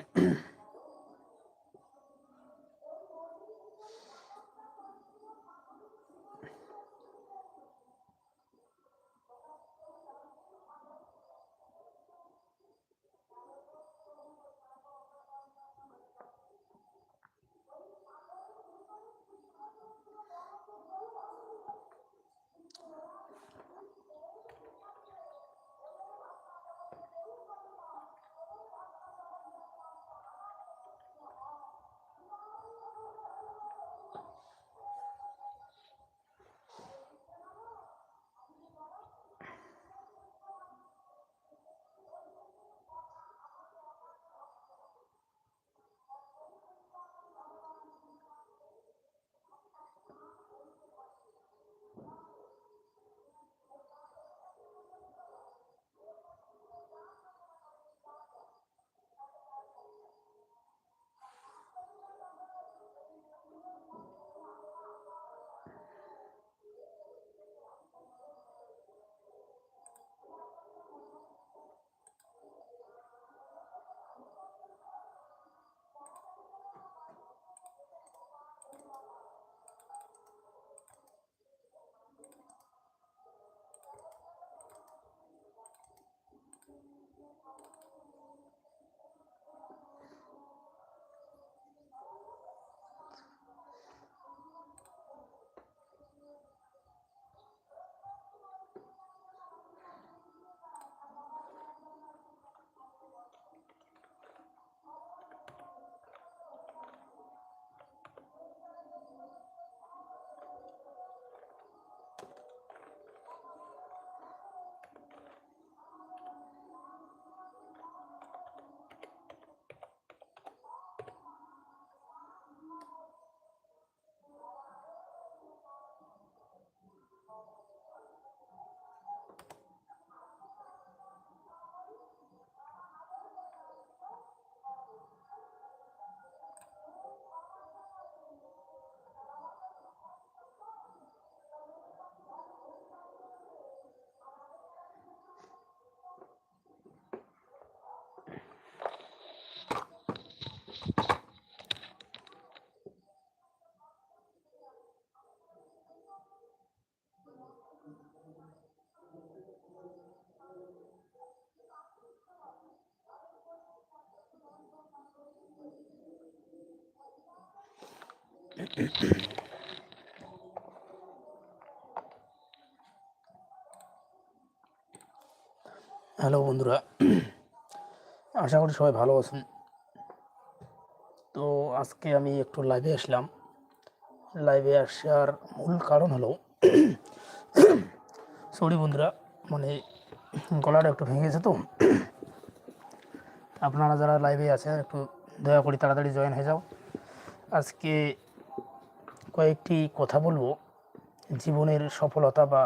Mm-hmm. Hello বন্ধুরা, আশা করি সবাই ভালো আছেন। তো আজকে আমি একটু লাইভে আসলাম। লাইভে আসার মূল কারণ হলো সরি বন্ধুরা মানে গলাটা একটু ভেঙে গেছে তো। আপনারা যারা লাইভে আছেন, একটু দয়া করে তাড়াতাড়ি জয়েন হয়ে যাও। আজকে কয়েকটি কথা বলব। জীবনের সফলতা বা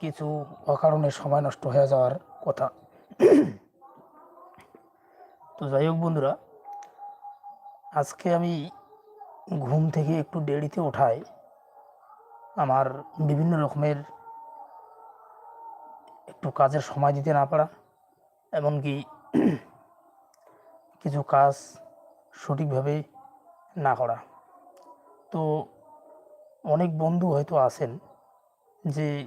কিছু অকারণে সময় নষ্ট হয়ে যাওয়ার কথা। তো যাই হোক বন্ধুরা, আজকে আমি ঘুম থেকে একটু দেরিতে ওঠায় আমার বিভিন্ন রকমের একটু কাজের সময় দিতে না পারা, এমনকি কিছু কাজ সঠিকভাবে না করা। তো অনেক বন্ধু হয়তো আছেন যে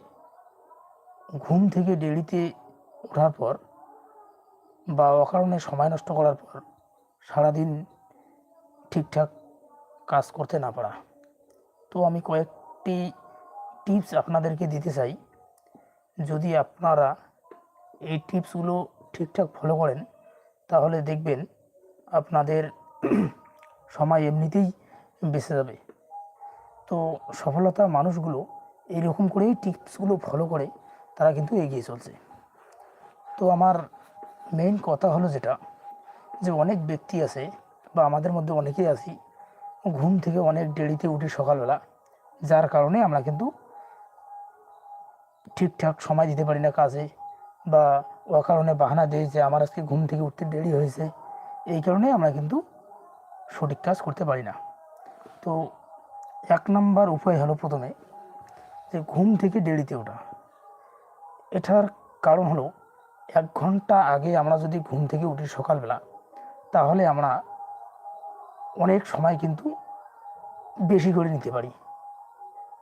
ঘুম থেকে দেরিতে ওঠার পর বা অকারণে সময় নষ্ট করার পর সারাদিন ঠিকঠাক কাজ করতে না পারা। তো আমি কয়েকটি টিপস আপনাদেরকে দিতে চাই। যদি আপনারা এই টিপসগুলো ঠিকঠাক ফলো করেন, তাহলে দেখবেন আপনাদের সময় এমনিতেই বেঁচে যাবে। তো সফলতা মানুষগুলো এইরকম করেই টিপসগুলো ফলো করে, তারা কিন্তু এগিয়ে চলছে। তো আমার মেইন কথা হলো যেটা, যে অনেক ব্যক্তি আছে বা আমাদের মধ্যে অনেকেই আছি, ঘুম থেকে অনেক দেরিতে উঠি সকালবেলা, যার কারণে আমরা কিন্তু ঠিকঠাক সময় দিতে পারি না কাজে বা অকারণে বাহানা দিই যে আমার আজকে ঘুম থেকে উঠতে দেরি হয়েছে, এই কারণে আমরা কিন্তু সঠিক কাজ করতে পারি না। তো এক নম্বর উপায় হলো প্রথমে যে ঘুম থেকে দেরিতে ওঠা। এটার কারণ হলো এক ঘণ্টা আগে আমরা যদি ঘুম থেকে উঠি সকালবেলা, তাহলে আমরা অনেক সময় কিন্তু বেশি করে নিতে পারি।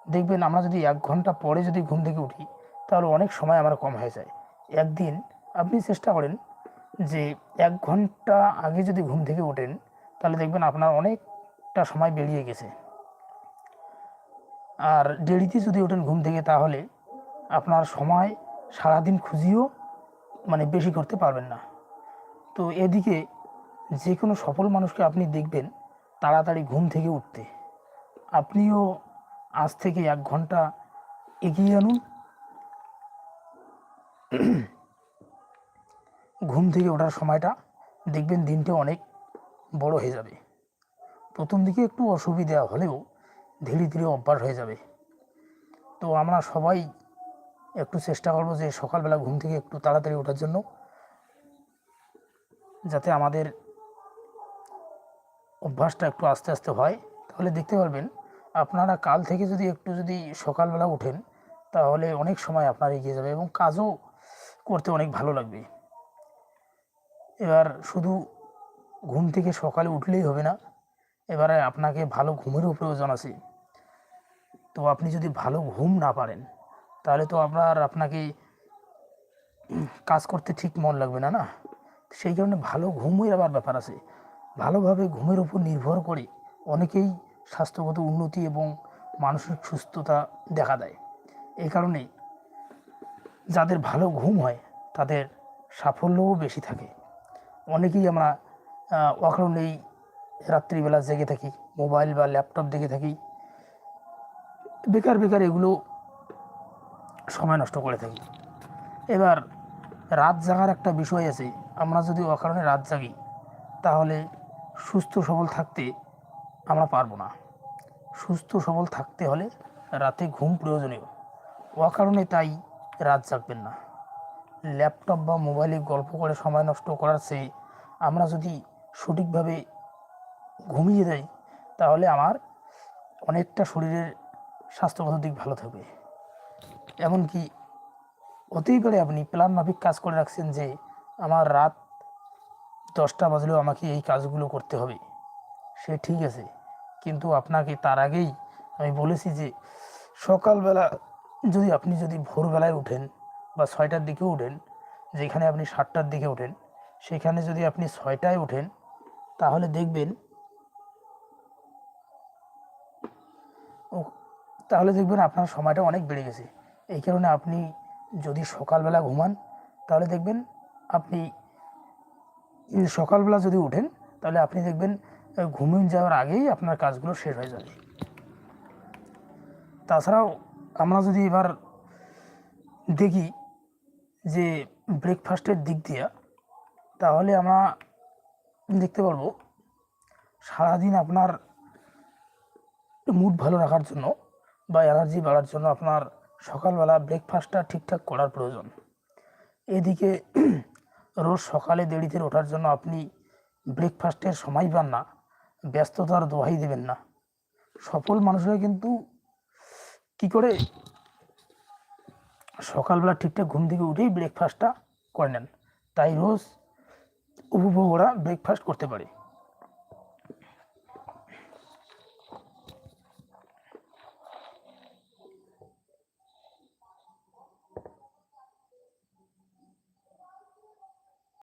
দেখবেন আমরা যদি এক ঘণ্টা পরে যদি ঘুম থেকে উঠি, তাহলে অনেক সময় আমার কম হয়ে যায়। একদিন আপনি চেষ্টা করেন যে এক ঘণ্টা আগে যদি ঘুম থেকে ওঠেন, তাহলে দেখবেন আপনার অনেকটা সময় বেরিয়ে গেছে। আর দেরিতে যদি ওঠেন ঘুম থেকে, তাহলে আপনার সময় সারাদিন খুঁজিও মানে বেশি করতে পারবেন না। তো এদিকে যে কোনো সফল মানুষকে আপনি দেখবেন তাড়াতাড়ি ঘুম থেকে উঠতে। আপনিও আজ থেকে এক ঘণ্টা এগিয়ে আনুন। ঘুম থেকে ওঠার সময়টা দেখবেন দিনটা অনেক বড় হয়ে যাবে। প্রথম দিকে একটু অসুবিধা হলেও ধীরে ধীরে অভ্যাস হয়ে যাবে। তো আমরা সবাই একটু চেষ্টা করব যে সকালবেলা ঘুম থেকে একটু তাড়াতাড়ি ওঠার জন্য, যাতে আমাদের অভ্যাসটা একটু আস্তে আস্তে হয়। তাহলে দেখতে পারবেন, আপনারা কাল থেকে যদি একটু যদি সকালবেলা ওঠেন, তাহলে অনেক সময় আপনার এগিয়ে যাবে এবং কাজও করতে অনেক ভালো লাগবে। এবার শুধু ঘুম থেকে সকালে উঠলেই হবে না, এবারে আপনাকে ভালো ঘুমেরও প্রয়োজন আছে। তো আপনি যদি ভালো ঘুম না পারেন, তাহলে তো আপনার আপনাকে কাজ করতে ঠিক মন লাগবে না না? সেই কারণে ভালো ঘুমের আবার ব্যাপার আছে। ভালোভাবে ঘুমের উপর নির্ভর করে অনেকেই স্বাস্থ্যগত উন্নতি এবং মানসিক সুস্থতা দেখা দেয়। এই কারণে যাদের ভালো ঘুম হয়, তাদের সাফল্যও বেশি থাকে। অনেকেই আমরা অকারণেই রাত্রিবেলা জেগে থাকি, মোবাইল বা ল্যাপটপ দেখে থাকি। বেকার বেকার এগুলো সময় নষ্ট করে থাকি। এবার রাত জাগার একটা বিষয় আছে, আমরা যদি অকারণে রাত জাগি, তাহলে সুস্থ সবল থাকতে আমরা পারব না। সুস্থ সবল থাকতে হলে রাতে ঘুম প্রয়োজনীয়। অকারণে তাই রাত জাগবেন না। ল্যাপটপ বা মোবাইলে গল্প করে সময় নষ্ট করার চেয়ে আমরা যদি সঠিকভাবে ঘুমিয়ে যাই, তাহলে আমার অনেকটা শরীরের স্বাস্থ্যগত দিক ভালো থাকবে। এমনকি হতেই আপনি প্ল্যান মাফিক কাজ করে রাখছেন যে, আমার রাত দশটা বাজলেও আমাকে এই কাজগুলো করতে হবে। সে ঠিক আছে। কিন্তু আপনাকে তার আগেই আমি বলেছি যে, সকালবেলা যদি আপনি যদি ভোরবেলায় উঠেন বা ছয়টার দিকে উঠেন, যেখানে আপনি সাতটার দিকে ওঠেন, সেখানে যদি আপনি ছয়টায় ওঠেন তাহলে দেখবেন তাহলে দেখবেন আপনার সময়টা অনেক বেড়ে গেছে। এই কারণে আপনি যদি সকালবেলা ঘুমান, তাহলে দেখবেন আপনি সকালবেলা যদি ওঠেন তাহলে আপনি দেখবেন ঘুমিয়ে যাওয়ার আগেই আপনার কাজগুলো শেষ হয়ে যাবে। তাছাড়াও আমরা যদি এবার দেখি যে ব্রেকফাস্টের দিক দিয়ে, তাহলে আমরা দেখতে পারব সারাদিন আপনার মুড ভালো রাখার জন্য বা এনার্জি বাড়ার জন্য আপনার সকালবেলা ব্রেকফাস্টটা ঠিকঠাক করার প্রয়োজন। এদিকে রোজ সকালে দেরিতে ওঠার জন্য আপনি ব্রেকফাস্টের সময় পান না, ব্যস্ততার দোহাই দেবেন না। সফল মানুষরা কিন্তু কি করে? সকালবেলা ঠিকঠাক ঘুম থেকে উঠেই ব্রেকফাস্টটা করে নেন। তাই রোজ উপভোগ ওরা ব্রেকফাস্ট করতে পারে।